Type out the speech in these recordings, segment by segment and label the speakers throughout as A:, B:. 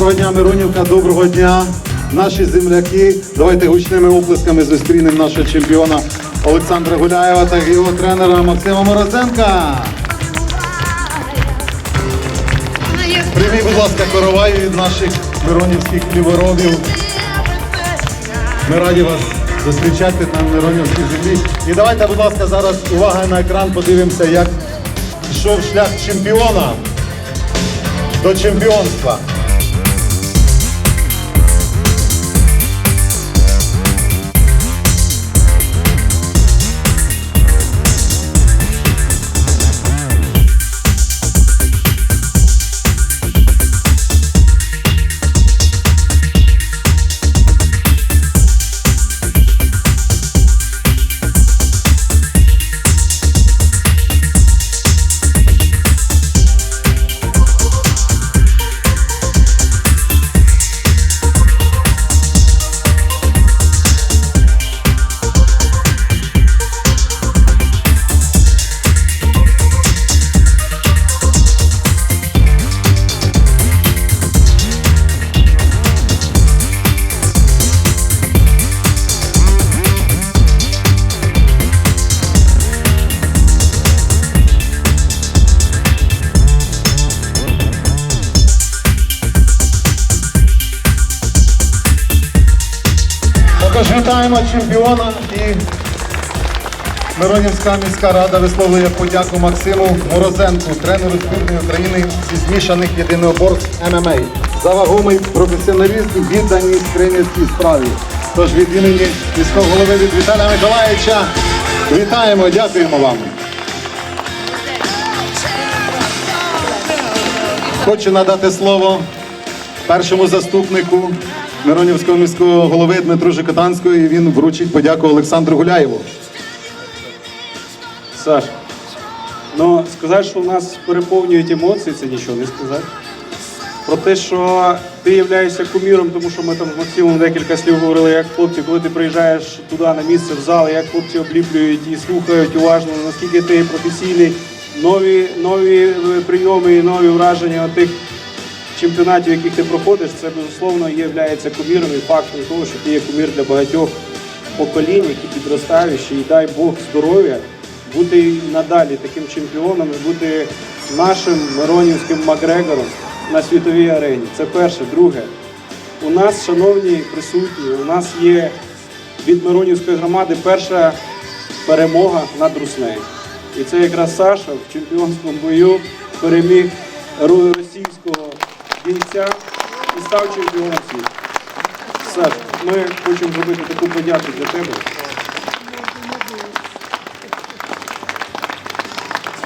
A: Доброго дня, Миронівка, доброго дня, наші земляки. Давайте гучними оплесками зустрінемо нашого чемпіона Олександра Гуляєва та його тренера Максима Морозенка. Прийміть, будь ласка, коровай від наших миронівських хліборобів. Ми раді вас зустрічати на Миронівській землі. І давайте, будь ласка, зараз увага на екран, подивимося, як йшов шлях чемпіона до чемпіонства. Також вітаємо чемпіона і Миронівська міська рада висловлює подяку Максиму Морозенку, тренеру збірної України зі змішаних єдиноборств ММА за вагомий професіоналізм і відданість тренерській справі. Тож від імені міського голови від Віталія Миколаївича вітаємо, дякуємо вам. Хочу надати слово першому заступнику Миронівського міського голови Дмитру Жикотанського, і він вручить подяку Олександру Гуляєву.
B: Саш, ну сказати, що у нас переповнюють емоції, це нічого не сказати. Про те, що ти являєшся куміром, тому що ми там з Максимом декілька слів говорили, як хлопці, коли ти приїжджаєш туди на місце в зал, як хлопці обліплюють і слухають уважно, наскільки ти професійний, нові, нові е, прийоми і нові враження тих чемпіонатів, яких ти проходиш, це безусловно є куміром і фактом того, що ти є кумір для багатьох поколінь, які підростають, і дай Бог здоров'я, бути надалі таким чемпіоном і бути нашим Миронівським Макгрегором на світовій арені. Це перше. Друге, у нас, шановні присутні, у нас є від Миронівської громади перша перемога над Руснею. І це якраз Саша в чемпіонському бою переміг російського бійця і став чемпіоном світу. Саш, ми хочемо зробити таку подяку для тебе.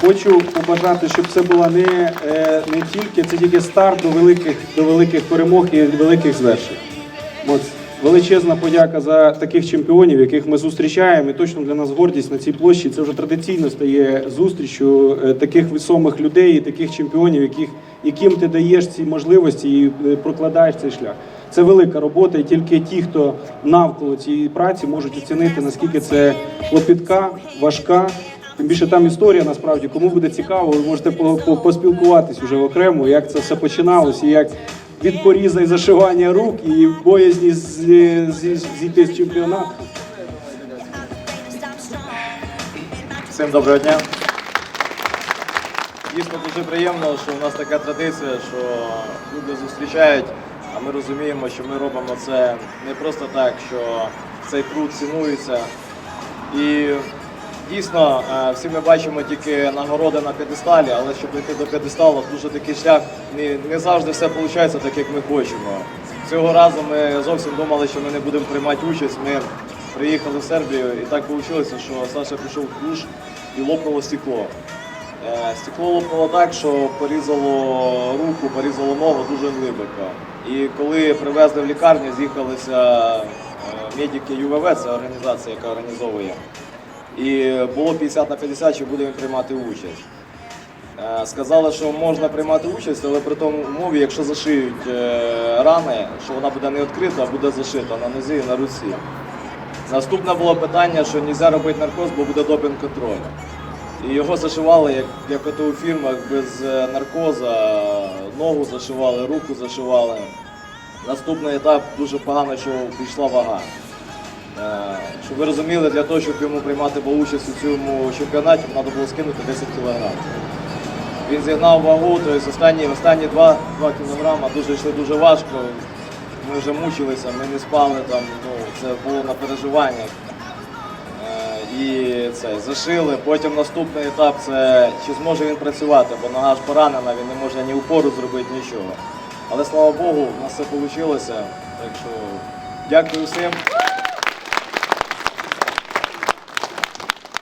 B: Хочу побажати, щоб це була не, е, не тільки, це тільки старт до великих, до великих перемог і великих звершень. Величезна подяка за таких чемпіонів, яких ми зустрічаємо. І точно для нас гордість на цій площі. Це вже традиційно стає зустрічю е, таких висомих людей і таких чемпіонів, яких, яким ти даєш ці можливості і е, прокладаєш цей шлях. Це велика робота, і тільки ті, хто навколо цієї праці, можуть оцінити, наскільки це клопітка, важка. Тим більше там історія насправді, кому буде цікаво, ви можете по- по- поспілкуватись уже окремо, як це все починалось, і як від поріза і зашивання рук, і боязні зійти з чемпіонату.
C: Всім доброго дня. Дійсно дуже приємно, що у нас така традиція, що люди зустрічають, а ми розуміємо, що ми робимо це не просто так, що цей труд цінується. І дійсно е, всі ми бачимо тільки нагороди на п'єдесталі, але щоб дійти до п'єдесталу, дуже такий шлях не, не завжди все виходить так, як ми хочемо. Цього разу ми зовсім думали, що ми не будемо приймати участь. Ми приїхали в Сербію і так вийшло, що Саша пішов в душ і лопнуло стекло. Е, Стекло лопнуло так, що порізало руку, порізало ногу дуже глибоко. І коли привезли в лікарню, з'їхалися е, медики ЮВВ, це організація, яка організовує. І було 50 на 50, чи будемо приймати участь. Е, Сказали, що можна приймати участь, але при тому умові, якщо зашиють е, рани, що вона буде не відкрита, а буде зашита на нозі і на руці. Наступне було питання, що не можна робити наркоз, бо буде допінг контроль. І його зашивали, як, як ото у фільмах, без е, наркоза, ногу зашивали, руку зашивали. Наступний етап дуже погано, що пішла вага. Е, Щоб ви розуміли, для того, щоб йому приймати участь у цьому чемпіонаті, треба було скинути 10 кг. Він зігнав вагу, тобто останні, останні 2, 2 кг дуже йшли дуже важко. Ми вже мучилися, ми не спали там, ну, це було на переживаннях. Е, І це зашили. Потім наступний етап це чи зможе він працювати, бо нога ж поранена, він не може ні упору зробити, нічого. Але слава Богу, у нас все вийшло. Так що дякую всім.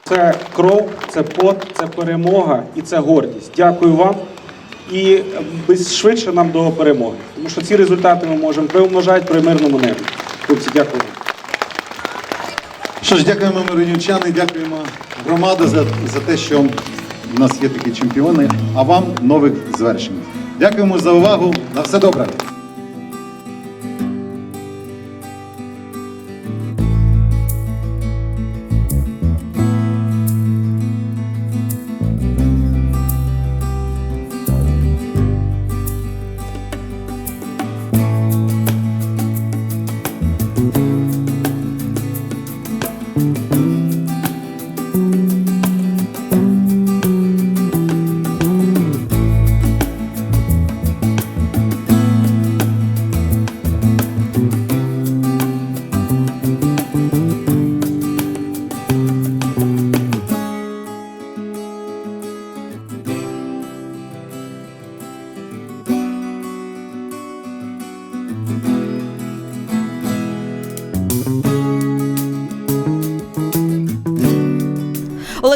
B: Це кров, це пот, це перемога і це гордість. Дякую вам. І швидше нам до перемоги. Тому що ці результати ми можемо приумножати при мирному небі. Хлопці, дякую.
A: Що ж, дякуємо миронівчани, дякуємо громади за, за те, що в нас є такі чемпіони, а вам нових звершень. Дякуємо за увагу. На все добре.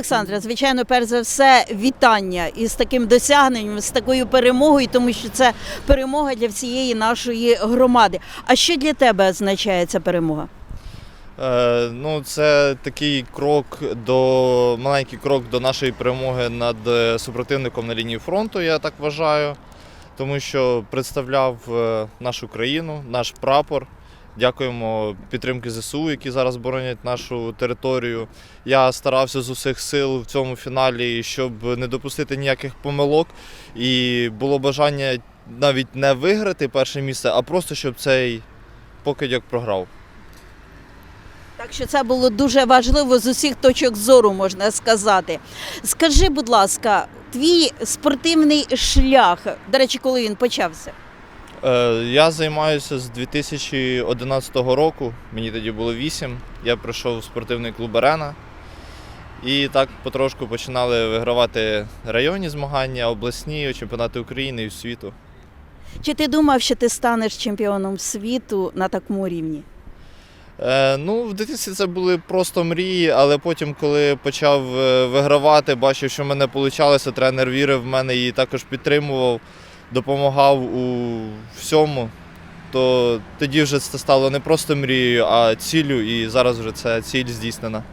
D: Олександре, звичайно, перш за все, вітання із таким досягненням, з такою перемогою, тому що це перемога для всієї нашої громади. А що для тебе означає ця перемога?
E: Е, ну, це такий крок до маленький крок до нашої перемоги над е, супротивником на лінії фронту, я так вважаю. Тому що представляв е, нашу країну, наш прапор. Дякуємо підтримки ЗСУ, які зараз боронять нашу територію. Я старався з усіх сил в цьому фіналі, щоб не допустити ніяких помилок. І було бажання навіть не виграти перше місце, а просто щоб цей покидьок програв.
D: Так що це було дуже важливо з усіх точок зору, можна сказати. Скажи, будь ласка, твій спортивний шлях, до речі, коли він почався?
E: Е, Я займаюся з 2011 року. Мені тоді було 8. Я прийшов в спортивний клуб Арена. І так потрошку починали вигравати районні змагання, обласні, чемпіонати України і світу.
D: Чи ти думав, що ти станеш чемпіоном світу на такому рівні?
E: Е, ну, в дитинстві це були просто мрії, але потім, коли почав е, вигравати, бачив, що в мене вийшло, тренер вірив в мене і також підтримував, допомагав у всьому. То тоді вже це стало не просто мрією, а ціллю, і зараз вже ця ціль здійснена.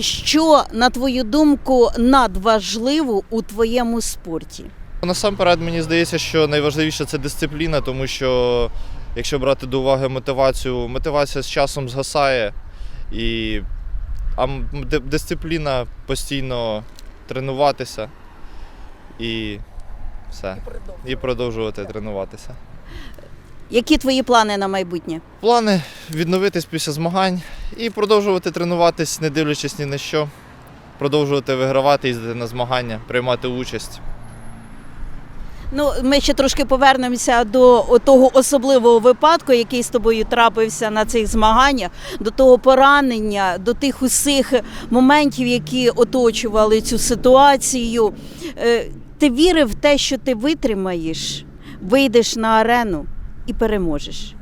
D: Що, на твою думку, надважливо у твоєму спорті?
E: Насамперед, мені здається, що найважливіше це дисципліна, тому що якщо брати до уваги мотивацію, мотивація з часом згасає, і а дисципліна постійно тренуватися і все. І продовжувати тренуватися.
D: Які твої плани на майбутнє?
E: Плани відновитись після змагань і продовжувати тренуватись, не дивлячись ні на що. Продовжувати вигравати, їздити на змагання, приймати участь.
D: Ну, ми ще трошки повернемося до того особливого випадку, який з тобою трапився на цих змаганнях, до того поранення, до тих усіх моментів, які оточували цю ситуацію. Ти вірив в те, що ти витримаєш, вийдеш на арену і переможеш.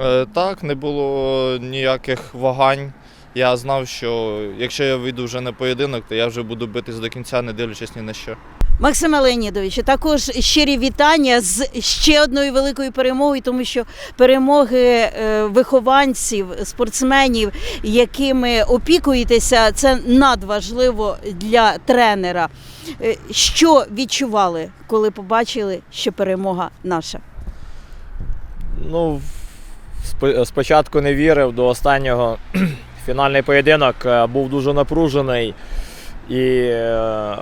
E: Е, Так, не було ніяких вагань. Я знав, що якщо я вийду вже на поєдинок, то я вже буду битись до кінця, не дивлячись ні на що.
D: Максиме Леонідовичу, також щирі вітання з ще одною великою перемогою, тому що перемоги е, вихованців, спортсменів, якими опікуєтеся, це надважливо для тренера. Е, Що відчували, коли побачили, що перемога наша?
C: Ну, спочатку не вірив до останнього. Фінальний поєдинок е, був дуже напружений. і е,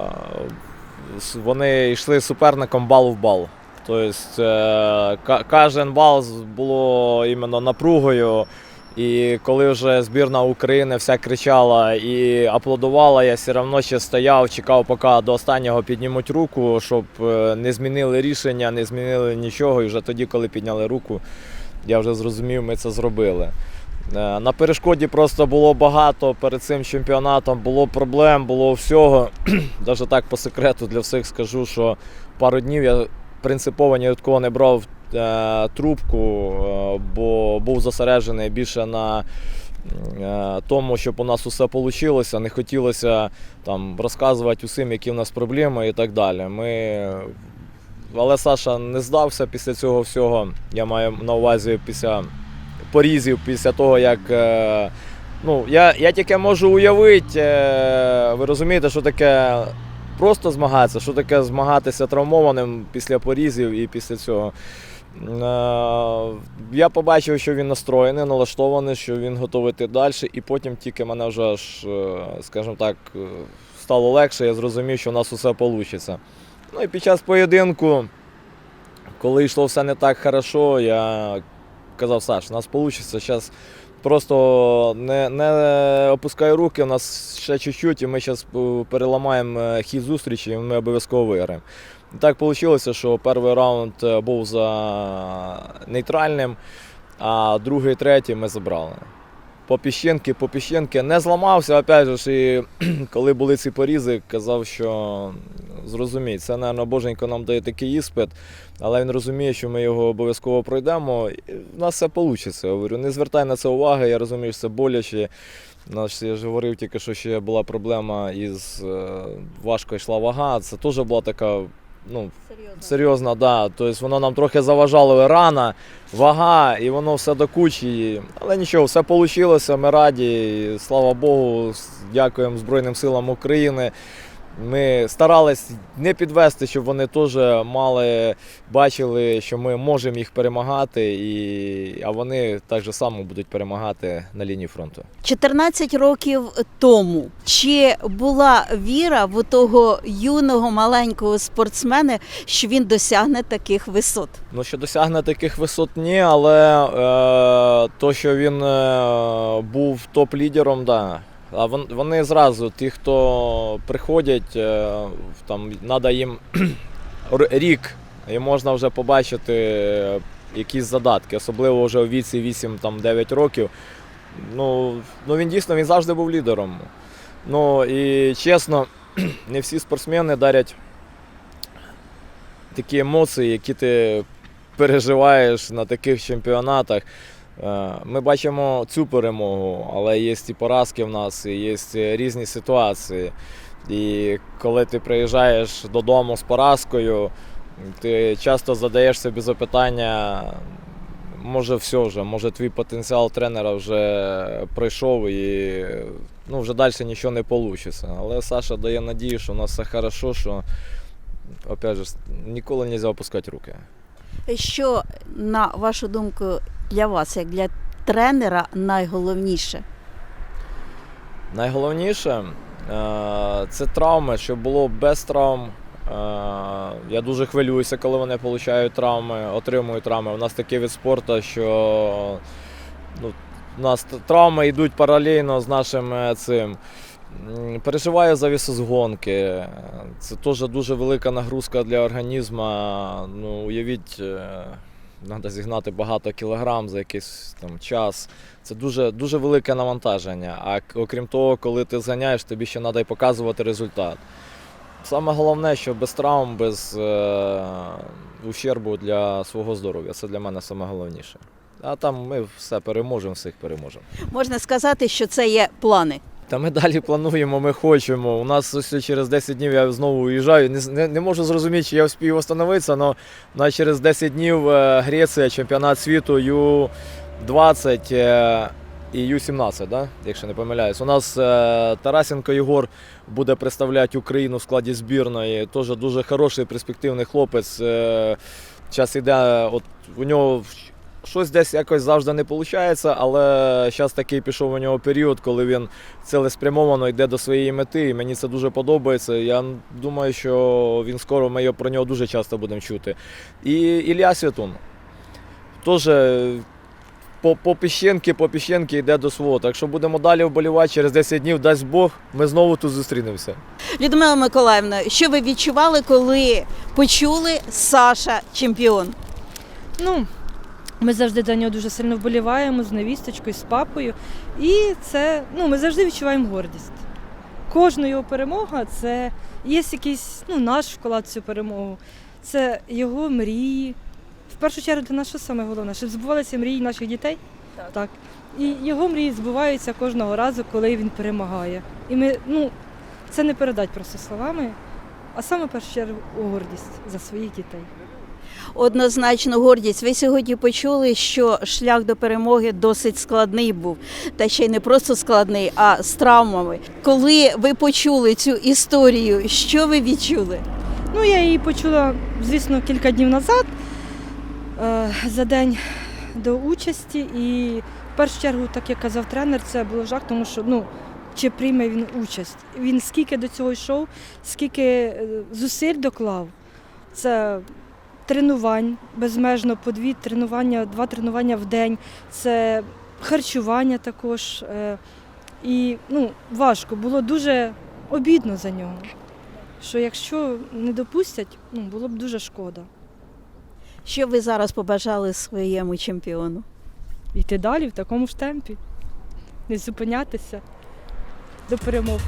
C: вони йшли суперником бал в бал. Тобто кожен бал було іменно напругою. І коли вже збірна України вся кричала і аплодувала, я все одно ще стояв, чекав, поки до останнього піднімуть руку, щоб е, не змінили рішення, не змінили нічого. І вже тоді, коли підняли руку, я вже зрозумів, ми це зробили. Е, На перешкоді просто було багато перед цим чемпіонатом, було проблем, було всього. Навіть так по секрету для всіх скажу, що пару днів я принципово ні від кого не брав трубку, е, бо був зосереджений більше на е, тому, щоб у нас усе вийшло. Не хотілося там розказувати усім, які в нас проблеми і так далі. Ми... Але Саша не здався після цього всього. Я маю на увазі після порізів, після того, як. е, Ну, я, я тільки можу уявити, е, ви розумієте, що таке просто змагатися, що таке змагатися травмованим після порізів і після цього. Е, Я побачив, що він настроєний, налаштований, що він готовий йти далі, і потім тільки мене вже аж, е, скажімо так, е, стало легше, я зрозумів, що у нас усе вийде. Ну і під час поєдинку, коли йшло все не так хорошо, я казав, Саш, у нас вийде, зараз просто не, не опускай руки, у нас ще чуть-чуть, і ми зараз переламаємо хід зустрічі, і ми обов'язково виграємо. Так вийшло, що перший раунд е, був за нейтральним, а другий, третій ми забрали. По піщинки, по піщинки не зламався, опять же, і коли були ці порізи, казав, що зрозуміть, це, мабуть, Боженько нам дає такий іспит, але він розуміє, що ми його обов'язково пройдемо. І в нас все вийде. Я говорю, не звертай на це уваги, я розумію, що це боляче. У нас, я ж говорив тільки, що ще була проблема із е, важко йшла вага. Це теж була така, ну,
D: Серйозно.
C: Серйозно, да. Тобто воно нам трохи заважало рана, вага, і воно все до кучі. Але нічого, все вийшло, ми раді. І, Слава Богу, дякуємо Збройним силам України. Ми старались не підвести, щоб вони теж мали, бачили, що ми можемо їх перемагати, і, а вони так же само будуть перемагати на лінії фронту.
D: 14 років тому чи була віра в того юного маленького спортсмена, що він досягне таких висот?
C: Ну, що досягне таких висот, ні, але е, то, що він е, був топ-лідером, да. А вони зразу, ті, хто приходять, е, там треба їм рік, і можна вже побачити е, якісь задатки, особливо вже у віці 8-9 років. Ну, ну він дійсно він завжди був лідером. Ну і чесно, не всі спортсмени дарять такі емоції, які ти переживаєш на таких чемпіонатах. Е, Ми бачимо цю перемогу, але є і поразки в нас, і є різні ситуації. І коли ти приїжджаєш додому з поразкою, ти часто задаєш собі запитання, може все вже, може твій потенціал тренера вже пройшов і ну, вже далі нічого не вийде. Але Саша дає надію, що у нас все хорошо, що опять же, ніколи не можна опускати руки.
D: Що, на вашу думку, для вас, як для тренера, найголовніше?
C: Найголовніше е, це травми, щоб було без травм. Е, Я дуже хвилююся, коли вони отримують травми, отримують травми. У нас такий від спорту, що ну, у нас травми йдуть паралельно з нашим е, цим. Переживаю за вісозгонки. Це теж дуже велика нагрузка для організму. Ну, уявіть, треба зігнати багато кілограм за якийсь там час. Це дуже, дуже велике навантаження. А окрім того, коли ти зганяєш, тобі ще треба й показувати результат. Саме головне, що без травм, без е, ущербу для свого здоров'я. Це для мене саме головніше. А там ми все переможемо, всіх переможемо.
D: Можна сказати, що це є плани.
C: Та ми далі плануємо, ми хочемо. У нас ось через 10 днів я знову уїжджаю. Не, не, не можу зрозуміти, чи я вспію встановитися, але на через 10 днів е, Греція, чемпіонат світу Ю-20 е, і Ю-17, да? якщо не помиляюсь. У нас е, Тарасенко Єгор буде представляти Україну в складі збірної. Теж дуже хороший перспективний хлопець. Зараз йде, от у нього щось десь якось завжди не виходить, але зараз такий пішов у нього період, коли він цілеспрямовано йде до своєї мети, і мені це дуже подобається. Я думаю, що він скоро ми про нього дуже часто будемо чути. І Ілля Святун теж по, по піщенки, по піщенки йде до свого. Так що будемо далі вболівати через 10 днів, дасть Бог, ми знову тут зустрінемося.
D: Людмила Миколаївна, що ви відчували, коли почули Саша чемпіон?
F: Ну, ми завжди за нього дуже сильно вболіваємо з невісточкою, з папою. І це, ну, ми завжди відчуваємо гордість. Кожна його перемога це є якийсь ну, наш вклад в цю перемогу. Це його мрії. В першу чергу для нас що саме головне? Щоб збувалися мрії наших дітей. Так. І його мрії збуваються кожного разу, коли він перемагає. І ми, ну, це не передать просто словами, а саме в першу чергу гордість за своїх дітей.
D: Однозначно гордість. Ви сьогодні почули, що шлях до перемоги досить складний був. Та ще й не просто складний, а з травмами. Коли ви почули цю історію, що ви відчули?
F: Ну, я її почула, звісно, кілька днів назад е, за день до участі. І в першу чергу, так як казав тренер, це було жах, тому що ну, чи прийме він участь. Він скільки до цього йшов, скільки е, зусиль доклав. Це тренувань безмежно по дві тренування, два тренування в день, це харчування також. е, І ну, важко, було дуже обідно за нього що якщо не допустять, ну було б дуже шкода.
D: Що ви зараз побажали своєму чемпіону?
F: Йти далі в такому ж темпі, не зупинятися до перемог.